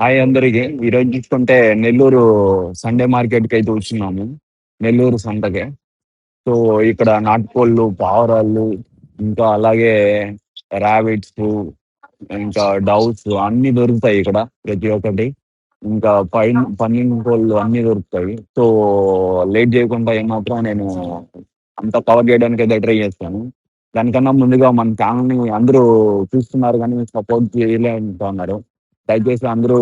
Hi అందరికి. ఈరోజు చూసుకుంటే నెల్లూరు సండే మార్కెట్కి అయితే వచ్చినాము. నెల్లూరు సంతకే సో ఇక్కడ నాటుకోళ్ళు పావురాళ్ళు ఇంకా అలాగే ర్యాబిట్స్ ఇంకా డౌస్ అన్ని దొరుకుతాయి ఇక్కడ ప్రతి ఒక్కటి. ఇంకా పైన పన్నెండు కోళ్ళు అన్ని దొరుకుతాయి. సో లేట్ చేయకుండా ఏమాత్రం నేను అంతా కవర్ చేయడానికి అయితే ట్రై చేస్తాను. దానికన్నా ముందుగా మన ఛానల్ని అందరూ చూస్తున్నారు కానీ సపోర్ట్ చేయలేకపోతున్నారు దయచేసి అందరూ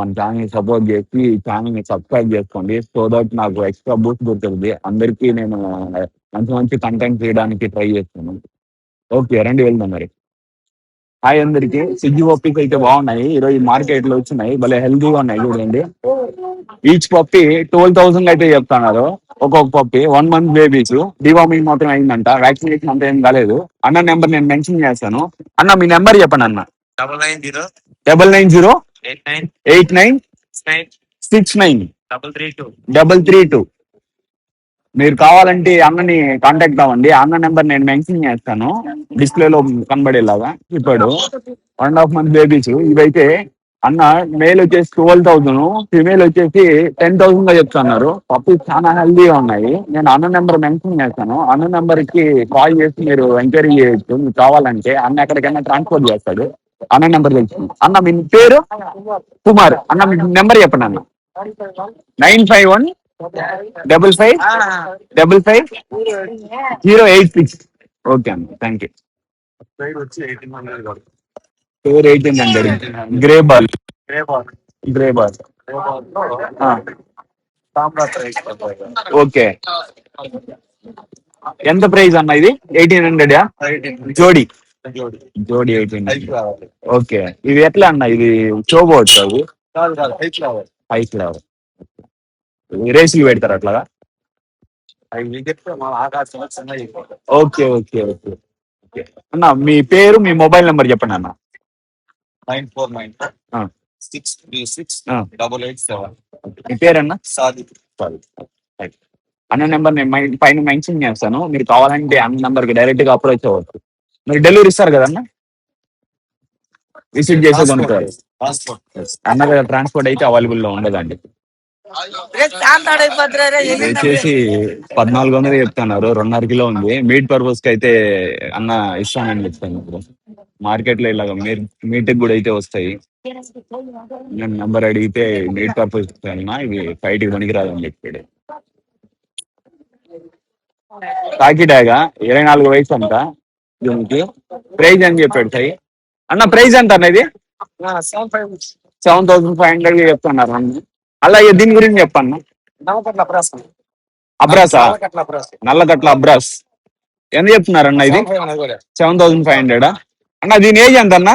మన ఛానల్ సపోర్ట్ చేసి ఛానల్ని సబ్స్క్రైబ్ చేసుకోండి. సో దట్ నాకు ఎక్స్ట్రా బూస్ట్ దొరుకుతుంది. అందరికీ నేను మంచి మంచి కంటెంట్ చేయడానికి ట్రై చేస్తాను. ఓకే రండి వెళ్దాం మరి. హాయ్ అందరికి. స్విగ్గీ పప్పీస్ అయితే బాగున్నాయి. ఈరోజు మార్కెట్లో వచ్చినాయి. భలే హెల్దీగా ఉన్నాయి చూడండి. ఈచ్ పప్పి ట్వెల్వ్ థౌసండ్ అయితే చెప్తున్నారు. ఒక్కొక్క puppy one month babies deworming మాత్రం అయిందంట. వ్యాక్సినేషన్ అంత ఏం కాలేదు. అన్న నెంబర్ నేను మెన్షన్ చేస్తాను. అన్న మీ నెంబర్ చెప్పండి అన్న. Double nine zero double nine zero eight nine eight nine nine six nine double three two double three two. మీరు కావాలంటే అన్నని కాంటాక్ట్ అవ్వండి. అన్న నెంబర్ నేను మెన్షన్ చేస్తాను. డిస్ప్లే లో కనబడేలాగా ఇప్పుడు one and half month babies ఇవైతే అన్న మేల్ వచ్చేసి ట్వెల్వ్ థౌసండ్ ఫిమేల్ వచ్చేసి టెన్ థౌసండ్గా చెప్తున్నారు. పప్పు చాలా హెల్దీగా ఉన్నాయి. నేను అన్న నెంబర్ మెన్షన్ చేస్తాను. అన్న నెంబర్కి కాల్ చేసి మీరు ఎంక్వైరీ చేయొచ్చు. మీకు కావాలంటే అన్న ఎక్కడికైనా ట్రాన్స్పోర్ట్ చేస్తాడు. అన్న నెంబర్ తెలుసు. అన్న మీ పేరు? కుమార్. అన్న మీ నెంబర్ చెప్పండి అన్న. Nine five one double five double five zero eight six. Okay అన్న thank you. Pride eighteen hundred. Grey ball grey ball okay. ఎంత ప్రైస్ అన్న ఇది? ఎయిటీన్ హండ్రెడ్ జోడీ. జోడి. ఓకే. ఇది ఎట్లా అన్న? ఇది షోబోట్స్ అవి హైట్ లెవెల్ రేసులు పెడతారు అట్లాగా ఓకే ఓకే ఓకే. అన్న మీ పేరు మీ మొబైల్ నెంబర్ చెప్పండి అన్న. Nine four nine. Six three six. Double eight seven. మీ పేరన్నా? సాది. అన్న నెంబర్ నేను పైన మెన్షన్ చేస్తాను. మీరు కావాలంటే అన్న నెంబర్కి డైరెక్ట్గా అప్రోచ్ అవ్వచ్చు. మీరు డెలివరీ ఇస్తారు కదన్న? విజిట్ చేసే కొనుక్కోవాలి ట్రాన్స్పోర్ట్ అన్న దగ్గర ట్రాన్స్పోర్ట్ అయితే అవైలబుల్లో ఉండదండి. వచ్చేసి పద్నాలుగు వందలు చెప్తున్నారు. రెండున్నర కిలో ఉంది. మీట్ పర్పస్కి అయితే అన్న ఇస్తానని చెప్తాను ఇప్పుడు. మార్కెట్లో ఇలాగ మీట్ కూడా అయితే వస్తాయి. నేను నెంబర్ అడిగితే మీట్ పర్పస్ ఇస్తాను ఇవి ఫైట్కి పనికిరాదని చెప్పాడు. కాకిడాగా ఇరవై నాలుగు వయసు అంట. దీనికి? ప్రైజ్ అని చెప్పాడు సై అన్న ప్రైజ్ ఎంత అన్న ఇది సెవెన్ థౌసండ్ ఫైవ్ హండ్రెడ్ చెప్తున్నారు అన్న. అలాగే దీని గురించి చెప్పన్న? అబ్రాసా నల్లగట్ల అబ్రాస్? ఎంత చెప్తున్నారు అన్న ఇది? Seven thousand five hundred? అన్న దీని ఏజ్ ఎంత అన్న?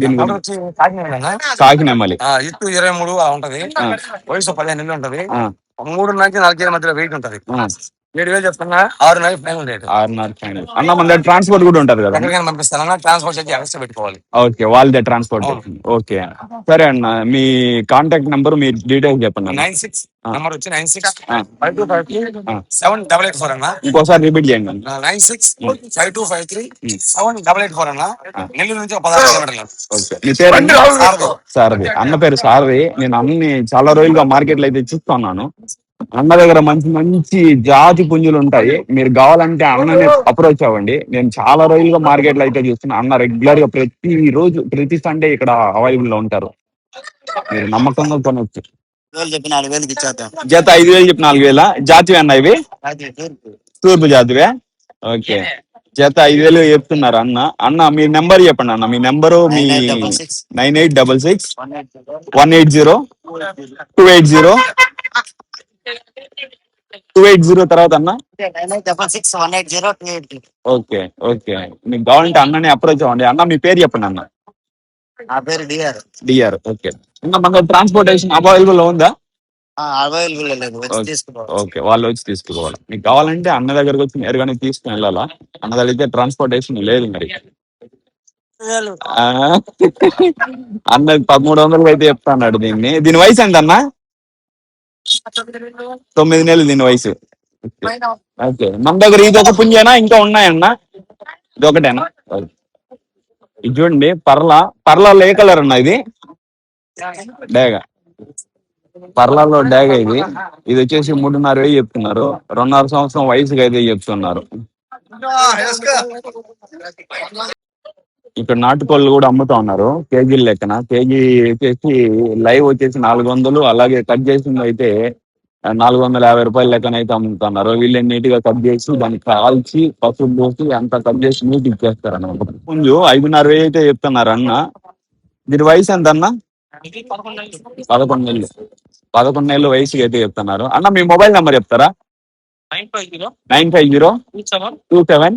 దీని గురించి కాకినెమ్మలి ఇటు ఇరవై మూడు ఉంటది. వయసు పదిహేను నెలలు ఉంటది. మూడు నుంచి నాలుగు మధ్యలో వెయిట్ ఉంటది. ఏడు వేలు చెప్తున్నా? ఆరు నెలలు ఫైనల్ రేట్ ఆరున్నర ఫైనల్ అన్న మన దగ్గర ట్రాన్స్పోర్ట్ కూడా ఉంటది కదా? ఎక్కడికైనా పంపిస్తానన్నా ట్రాన్స్పోర్ట్ చేసి ఎక్స్ట్రా పెట్టుకోవాలి. ఓకే వాళ్ళదే ట్రాన్స్పోర్ట్ ఓకే. సరే అన్న మీ కాంటాక్ట్ నెంబర్ మీ డీటెయిల్స్ చెప్పండి నైన్ సిక్స్. నెంబర్ వచ్చి nine six. Five two five three. Seven double eight four అన్న. ఇంకోసారి రిపీట్ చేయండి nine six five two five three. Seven double eight four అన్న. ఆ. నెల్లూరు నుంచి పదహారు కిలోమీటర్లు. ఓకే. మీ పేరు. సారథి. అన్న పేరు సారథి. నేను అన్ని చాలా రోజులుగా మార్కెట్లో అయితే చూస్తున్నాను. అన్న దగ్గర మంచి మంచి జాతి పుంజులు ఉంటాయి. మీరు కావాలంటే అన్నని అప్రోచ్ అవ్వండి. నేను చాలా రోజులుగా మార్కెట్లో అయితే చూస్తున్నా అన్న రెగ్యులర్గా ప్రతి రోజు ప్రతి సండే ఇక్కడ అవైలబుల్లో ఉంటారు. మీరు నమ్మకంగా కొనవచ్చు జత ఐదు వేలు చెప్పి నాలుగు వేల? జాతివి అన్న ఇవి? తూర్పు. జాతివే? ఓకే. జత ఐదు వేలు చెప్తున్నారు అన్న. అన్న మీ నెంబర్ చెప్పండి అన్న. మీ నెంబరు మీ nine eight double six. One eight zero. Two eight zero. Two eight zero తర్వాత అన్న double six one eight zero two eight okay okay. మీకు కావాలంటే అన్నని అప్రోచ్ అవ్వండి అన్న మీ పేరు చెప్పండి అన్న. నా పేరు డిఆర్. DR okay. ఇంకా మన ట్రాన్స్పోర్టేషన్ అవైలబుల్ ఉందా? అవైలబుల్ లేదు. వచ్చి ఓకే వాళ్ళు వచ్చి తీసుకుపోవాలి మీకు కావాలంటే అన్న దగ్గరకు వచ్చి నేరుగానే తీసుకుని వెళ్ళాలా? అన్న దగ్గర ట్రాన్స్పోర్టేషన్ లేదు మరి. అన్న పదమూడు వందలు అయితే చెప్తాన్నాడు దీన్ని. దీని వయసు ఎంత అన్న తొమ్మిది నెలలు దీని వయసు. ఓకే. మన దగ్గర ఇది ఒక పుంజేనా ఇంకా ఉన్నాయన్నా? ఇది ఒకటేనా. ఇది చూడండి పర్ల పర్లలో ఏ కలర్ అన్న ఇది? డేగ. పర్లాలో డేగ ఇది. ఇది వచ్చేసి మూడున్నర వెయ్యి చెప్తున్నారు. రెండున్నర సంవత్సరం వయసుకి అయితే చెప్తున్నారు ఇక్కడ నాటుకోళ్ళు కూడా అమ్ముతా ఉన్నారు. కేజీల లెక్కన. కేజీ వచ్చేసి లైవ్ వచ్చేసి నాలుగు వందలు అలాగే కట్ చేసింది అయితే నాలుగు వందల యాభై రూపాయల లెక్కన అయితే అమ్ముతున్నారు వీళ్ళు నీట్గా కట్ చేసి దాన్ని కాల్చి పసుపు పోసి అంత కట్ చేసి నీట్ ఇచ్చేస్తారు అన్నమాట పుంజు ఐదున్నర వేలు అయితే చెప్తున్నారు అన్న. దీని వయసు ఎంత అన్న పదకొండు నెలలు. పదకొండు నెలలు వయసుకి అయితే చెప్తున్నారు. అన్న మీ మొబైల్ నెంబర్ చెప్తారా? Nine five zero two seven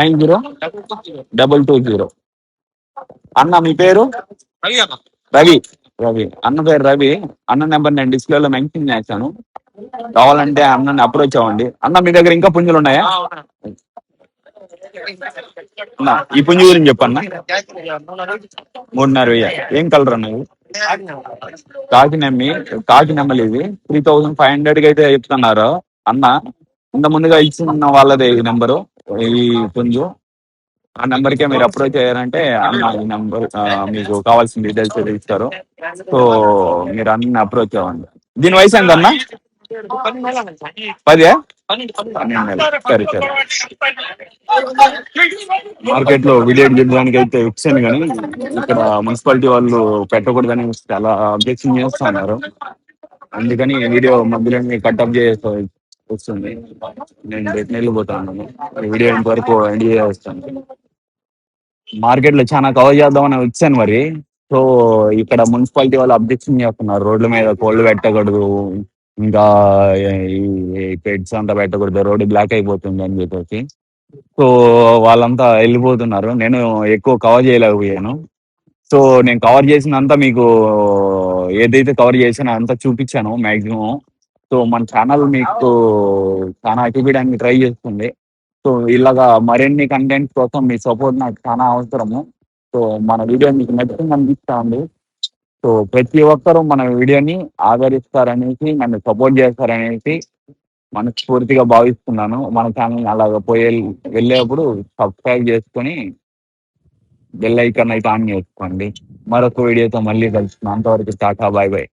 nine zero double two zero అన్న మీ పేరు? రవి రవి అన్న పేరు రవి. అన్న నెంబర్ నేను డిస్ప్లేలో మెన్షన్ చేశాను. కావాలంటే అన్నని అప్రోచ్ అవ్వండి. అన్న మీ దగ్గర ఇంకా పుంజులు ఉన్నాయా? ఈ పుంజు గురించి చెప్పన్న మూడున్నర వెయ్యి ఏం కలర్ అన్నది కాకినెమ్మి కాకినెమ్మలు ఇది. త్రీ థౌసండ్ ఫైవ్ హండ్రెడ్కి అయితే చెప్తున్నారు. అన్న ఇంత ముందుగా ఇచ్చిన వాళ్ళదే ఈ నెంబరు ఈ పుంజు. ఆ నెంబర్ కే మీరు అప్రోచ్ అయ్యారంటే అన్న ఈ నెంబర్ మీకు కావాల్సిన డీటెయిల్స్ అయితే ఇస్తారు. సో మీరు అన్ని అప్రోచ్ అవ్వండి. దీని వయసు ఎంత అన్న? పదే సరే సరే. మార్కెట్లో విలేజ్ చేయడానికి అయితే ఇచ్చాను కానీ ఇక్కడ మున్సిపాలిటీ వాళ్ళు పెట్టకూడదని చాలా అబ్జెక్షన్ చేస్తా ఉన్నారు అందుకని వీడియో మధ్యలో కట్అప్ చేస్తూ వస్తుంది. నేను రిటర్న్ వెళ్ళిపోతా ఉన్నాను వీడియో ఎండ్ చేస్తాను. మార్కెట్లో చాలా కవర్ చేద్దామని వచ్చాను మరి. సో ఇక్కడ మున్సిపాలిటీ వాళ్ళు అబ్జెక్షన్ చేస్తున్నారు. రోడ్ల మీద కోళ్ళు పెట్టకూడదు. ఇంకా ఈ పెట్స్ అంతా పెట్టకూడదు. రోడ్డు బ్లాక్ అయిపోతుంది అని చెప్పేసి. సో వాళ్ళంతా వెళ్ళిపోతున్నారు. నేను ఎక్కువ కవర్ చేయలేకపోయాను. సో నేను కవర్ చేసినంత మీకు ఏదైతే కవర్ చేసానో అంతా చూపించాను మాక్సిమం. సో మన ఛానల్ మీకు చాలా చూపించడానికి ట్రై చేస్తుంది. సో ఇలాగా మరిన్ని కంటెంట్ కోసం మీ సపోర్ట్ నాకు చాలా అవసరము. సో మన వీడియో మీకు నచ్చింది అనిపిస్తా ఉంది సో ప్రతి ఒక్కరూ మన వీడియోని ఆదరిస్తారనేసి నన్ను సపోర్ట్ చేస్తారనేసి మనస్ఫూర్తిగా భావిస్తున్నాను. మన ఛానల్ అలాగ పోయే వెళ్ళేప్పుడు సబ్స్క్రైబ్ చేసుకొని బెల్ ఐకాన్ అయితే ఆన్ చేసుకోండి. మరొక వీడియోతో మళ్ళీ కలుస్తున్నాను అంతవరకు టాటా బాయ్ బాయ్.